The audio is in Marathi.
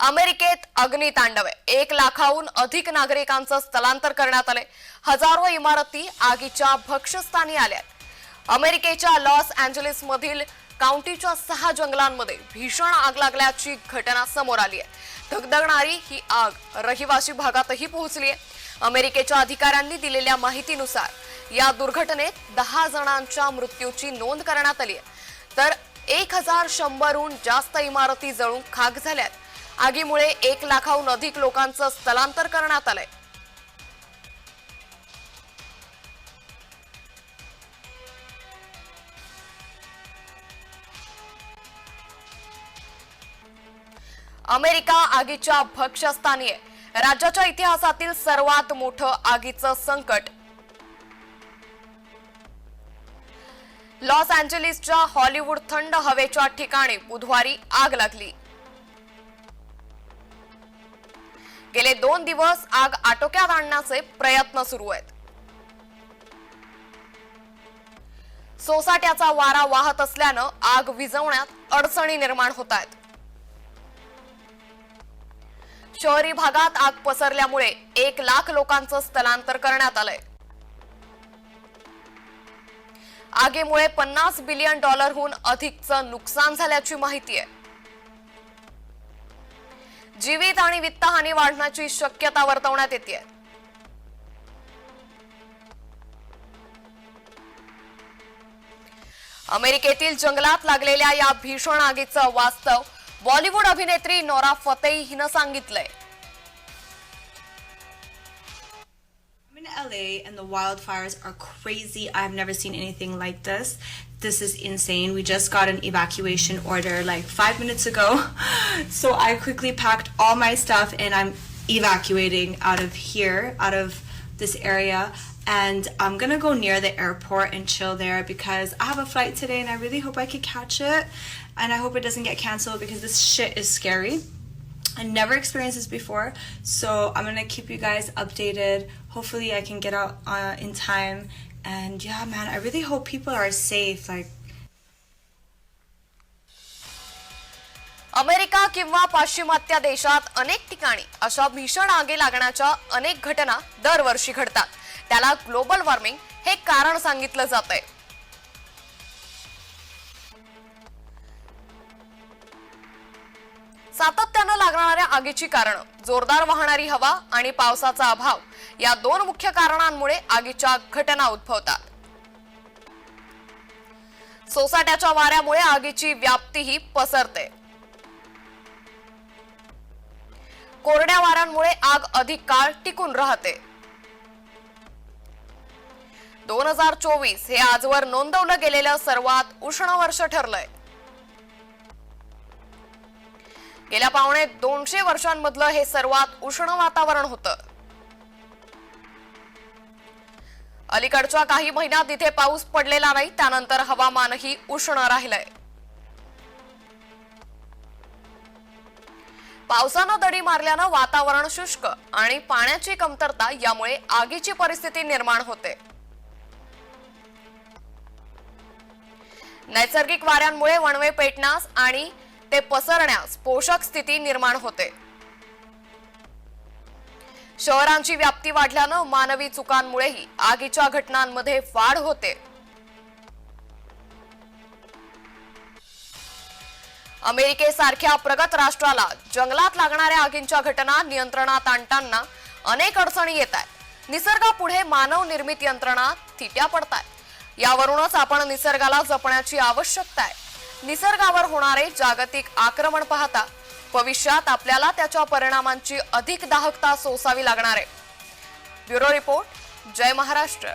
अमेरिकेत अग्नितांडव आहे एक लाखाहून अधिक नागरिकांचं स्थलांतर करण्यात आले हजारो इमारती आगीच्या भक्षस्थानी आल्यात. अमेरिकेच्या लॉस अँजेलिस मधील काउंटीच्या सहा जंगलांमध्ये भीषण आग लागल्याची घटना समोर आली आहे. धगधगणारी ही आग रहिवासी भागातही पोहोचली आहे अमेरिकेच्या अधिकाऱ्यांनी दिलेल्या माहितीनुसार या दुर्घटनेत दहा जणांच्या मृत्यूची नोंद करण्यात आली आहे तर एक हजार शंभरहून जास्त इमारती जळून खाक झाल्यात. आगीमुळे एक लाखाहून अधिक लोकांचं स्थलांतर करण्यात आलंय. अमेरिका आगीच्या भक्षस्थानी आहे. राज्याच्या इतिहासातील सर्वात मोठं आगीचं संकट. लॉस अँजेलिसच्या हॉलिवूड थंड हवेच्या ठिकाणी बुधवारी आग लागली. गेले दोन दिवस आग आटोक्यात आणण्याचे प्रयत्न सुरू आहेत. सोसाट्याचा वारा वाहत असल्यानं आग विझवण्यात अडचणी निर्माण होत आहेत. शहरी भागात आग पसरल्यामुळे एक लाख लोकांचं स्थलांतर करण्यात आलंय. आगीमुळे पन्नास बिलियन डॉलरहून अधिकचं नुकसान झाल्याची माहिती आहे. जीवित आणि वित्तहानी वाढण्याची शक्यता वर्तवण्यात येते अमेरिकेतील जंगलात लागलेल्या या भीषण आगीचं वास्तव बॉलिवूड अभिनेत्री नोरा फतेही हिनं सांगितलंय in LA and the wildfires are crazy. I've never seen anything like this. This is insane. We just got an evacuation order like five minutes ago. So I quickly packed all my stuff and I'm evacuating out of here, out of this area. And I'm gonna go near the airport and chill there because I have a flight today and I really hope I could catch it. And I hope it doesn't get canceled because this shit is scary. I never experienced this before, so I'm gonna keep you guys updated. Hopefully, I can get out uh, in time. And yeah, man, I really hope people are safe. Like, America किंवा पाश्चिमात्य देशात अनेक ठिकाणी अशा भीषण आगी लागण्याच्या अनेक घटना दरवर्षी घडतात त्याला ग्लोबल वॉर्मिंग हे कारण सांगितलं जात आहे सातत्यानं लागणाऱ्या आगीची कारण जोरदार वाहणारी हवा आणि पावसाचा अभाव या दोन मुख्य कारणांमुळे आगीच्या घटना उद्भवतात. सोसाट्याच्या वाऱ्यामुळे आगीची व्याप्तीही पसरते. कोरड्या वाऱ्यांमुळे आग अधिक काळ टिकून राहते. दोन हजार चोवीस हे आजवर नोंदवलं गेलेलं सर्वात उष्ण वर्ष ठरलंय. गेल्या पावणे दोनशे वर्षांमधलं हे सर्वात उष्ण वातावरण होतं. अलीकडच्या काही महिन्यात इथे पाऊस पडलेला नाही त्यानंतर हवामानही उष्ण राहिलंय. पावसानं दडी मारल्यानं वातावरण शुष्क आणि पाण्याची कमतरता यामुळे आगीची परिस्थिती निर्माण होते. नैसर्गिक वाऱ्यांमुळे वणवे पेटण्यास आणि ते पसरण्यास पोषक स्थिती निर्माण होते. शहरांची व्याप्ती वाढल्यानं मानवी चुकांमुळेही आगीच्या घटनांमध्ये वाढ होते. अमेरिकेसारख्या प्रगत राष्ट्राला जंगलात लागणाऱ्या आगींच्या घटना नियंत्रणात आणताना अनेक अडचणी येत आहेत निसर्गापुढे मानव निर्मित यंत्रणा थिट्या पडतायत. यावरूनच आपण निसर्गाला जपण्याची आवश्यकता आहे. निसर्गावर होणारे जागतिक आक्रमण पाहता भविष्यात आपल्याला त्याच्या परिणामांची अधिक दाहकता सोसावी लागणार आहे. ब्युरो रिपोर्ट जय महाराष्ट्र.